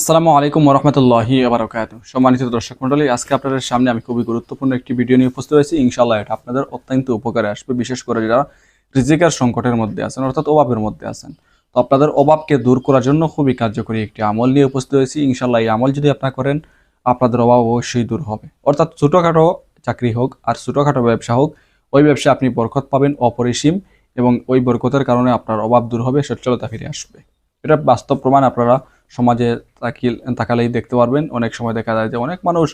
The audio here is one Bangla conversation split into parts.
আসসালামু আলাইকুম রহমতুল্লাহি আবরকাত সম্মানিত দর্শক মণ্ডলী, আজকে আপনাদের সামনে আমি খুবই গুরুত্বপূর্ণ একটি ভিডিও নিয়ে উপস্থিত হয়েছি। ইনশাল্লাহ এটা আপনাদের অত্যন্ত উপকারে আসবে, বিশেষ করে যারা রিজিকার সংকটের মধ্যে আছেন, অর্থাৎ অভাবের মধ্যে আছেন। তো আপনাদের অভাবকে দূর করার জন্য খুবই কার্যকরী একটি আমল নিয়ে উপস্থিত হয়েছি। ইনশাল্লাহ এই আমল যদি আপনারা করেন, আপনাদের অভাব অবশ্যই দূর হবে। অর্থাৎ ছোটোখাটো চাকরি হোক আর ছোটোখাটো ব্যবসা হোক, ওই ব্যবসায় আপনি বরকত পাবেন অপরিসীম এবং ওই বরকতের কারণে আপনার অভাব দূর হবে, সচ্ছলতা ফিরে আসবে। এটা বাস্তব প্রমাণ, আপনারা সমাজে তাকিল তাকালেই দেখতে পারবেন। অনেক সময় দেখা যায় যে অনেক মানুষ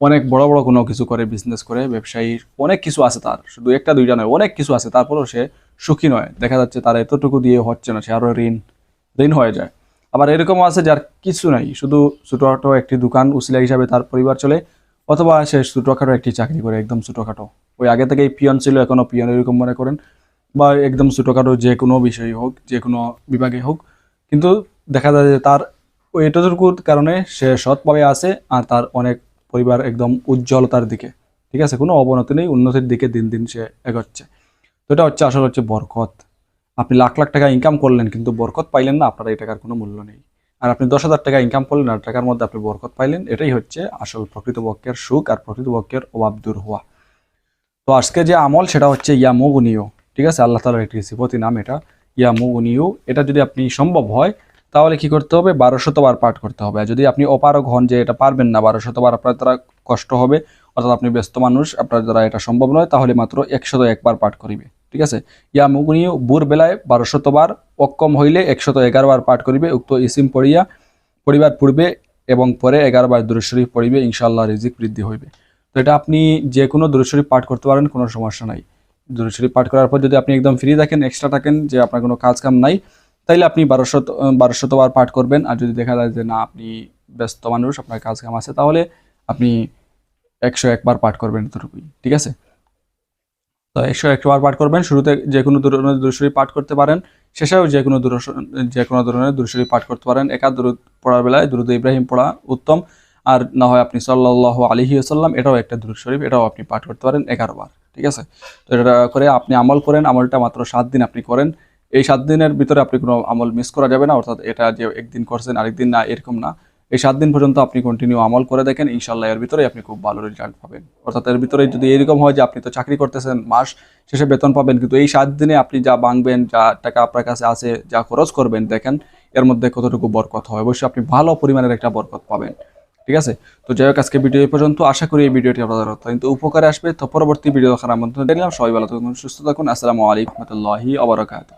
অনেক বড় বড় কোনো কিছু করে বিজনেস করে, ব্যবসায়ী, অনেক কিছু আছে তার। শুধু একটা, দুইটা নয়, অনেক কিছু আছে, তারপরেও সে সুখী নয়। দেখা যাচ্ছে তার এতটুকু দিয়ে হচ্ছে না, সে আরও ঋণ ঋণ হয়ে যায়। আবার এরকমও আছে যার কিছু নাই, শুধু ছোটোখাটো একটি দোকান উসিলা হিসাবে তার পরিবার চলে, অথবা সে ছোটোখাটো একটি চাকরি করে, একদম ছোটোখাটো। ওই আগে থেকেই পিয়ন ছিল এখনও পিয়ন এরকম মনে করেন, বা একদম ছোটোখাটো যে কোনো বিষয় হোক, যে কোনো বিভাগে হোক। কিন্তু দেখা যায় যে তার ওই এতটুকুর কারণে সে সৎভাবে আছে আর তার অনেক পরিবার একদম উজ্জ্বলতার দিকে, ঠিক আছে? কোনো অবনতি নেই, উন্নতির দিকে দিন দিন সে এগোচ্ছে। তো এটা হচ্ছে আসলে হচ্ছে বরকত। আপনি লাখ লাখ টাকা ইনকাম করলেন কিন্তু বরকত পাইলেন না, আপনার এই টাকার কোনো মূল্য নেই। আর আপনি দশ হাজার টাকা ইনকাম করলেন আর টাকার মধ্যে আপনি বরকত পাইলেন, এটাই হচ্ছে আসল প্রকৃতপক্ষের সুখ আর প্রকৃতপক্ষের অভাব দূর হওয়া। তো আজকে যে আমল, সেটা হচ্ছে ইয়ামুগুনিও ঠিক আছে? আল্লাহ তালার একটি সিপতি নাম এটা ইয়ামুগুনিও এটা যদি আপনি সম্ভব হয় তাহলে কি করতে হবে? বারো শতবার পাঠ করতে হবে। আর যদি আপনি অপারক হন যে এটা পারবেন না বারো শতবার আপনার দ্বারা কষ্ট হবে। অর্থাৎ আপনি ব্যস্ত মানুষ, আপনার দ্বারা এটা সম্ভব নয়, তাহলে মাত্র একশত একবার পাঠ করিবে। ঠিক আছে? ইয়া মুগুনিও বুর বেলায় বারো শতবার অক্ষম হইলে একশত বার পাঠ করিবে। উক্ত ইসিম পড়িয়া পরিবার পূর্বে এবং পরে বার দুরুশরীফ পড়িবে, ইনশাআল্লাহ রিজিক বৃদ্ধি হইবে। তো এটা আপনি যে কোনো দুরুশরীফ পাঠ করতে পারেন, কোনো সমস্যা নাই। দুরুশরীফ পাঠ করার পর যদি আপনি একদম ফ্রি থাকেন এক্সট্রা থাকেন, যে আপনার কোনো কাজ কাম নাই তাইলে আপনি বারোশত বারোশতবার পাঠ করবেন। আর যদি দেখা যায় যে না, আপনি ব্যস্ত মানুষ, আপনার কাজ কাম আছে, তাহলে আপনি একশো একবার পাঠ করবেন এতটুকুই, ঠিক আছে? তো একশো একবার পাঠ করবেন, শুরুতে যে কোনো ধরনের দুরুশরী পাঠ করতে পারেন, শেষেও যে কোনো দুরুশ যে কোনো ধরনের দুরুশরী পাঠ করতে পারেন। একা দুরুদ পড়ার বেলায় দুরুদ ইব্রাহিম পড়া উত্তম। আর না হয় আপনি সাল্লাহ আলহি আসাল্লাম এটাও একটা দুরুদ শরীফ এটাও আপনি পাঠ করতে পারেন এগারো বার, ঠিক আছে? তো এটা করে আপনি আমল করেন, আমলটা মাত্র সাত দিন আপনি করেন। এই সাত দিনের ভিতরে আপনি কোনো আমল মিস করা যাবে না, অর্থাৎ এটা যে একদিন করছেন আরেকদিন না, এরকম না। এই সাত দিন পর্যন্ত আপনি কন্টিনিউ আমল করে দেখেন ইনশাল্লাহ এর ভিতরে আপনি খুব ভালো রেজাল্ট পাবেন। অর্থাৎ এর ভিতরে যদি এরকম হয় যে আপনি তো চাকরি করতেছেন, মাস শেষে বেতন পাবেন, কিন্তু এই সাত দিনে আপনি যা বাংবেন যা টাকা আপনার কাছে আছে, যা খরচ করবেন, দেখেন এর মধ্যে কতটুকু বরকত হয়। অবশ্যই আপনি ভালো পরিমাণের একটা বরকত পাবেন। ঠিক আছে? তো যাই হোক, আজকে ভিডিও পর্যন্ত। আশা করি এই ভিডিওটি আপনাদের অত্যন্ত উপকারে আসবে। তো পরবর্তী ভিডিও দেখার আমন্ত্রণ দিলাম সবাই ভালো থাকুন, সুস্থ থাকুন। আসসালামু আলাইকুম রহমতুল্লাহি আবরকাত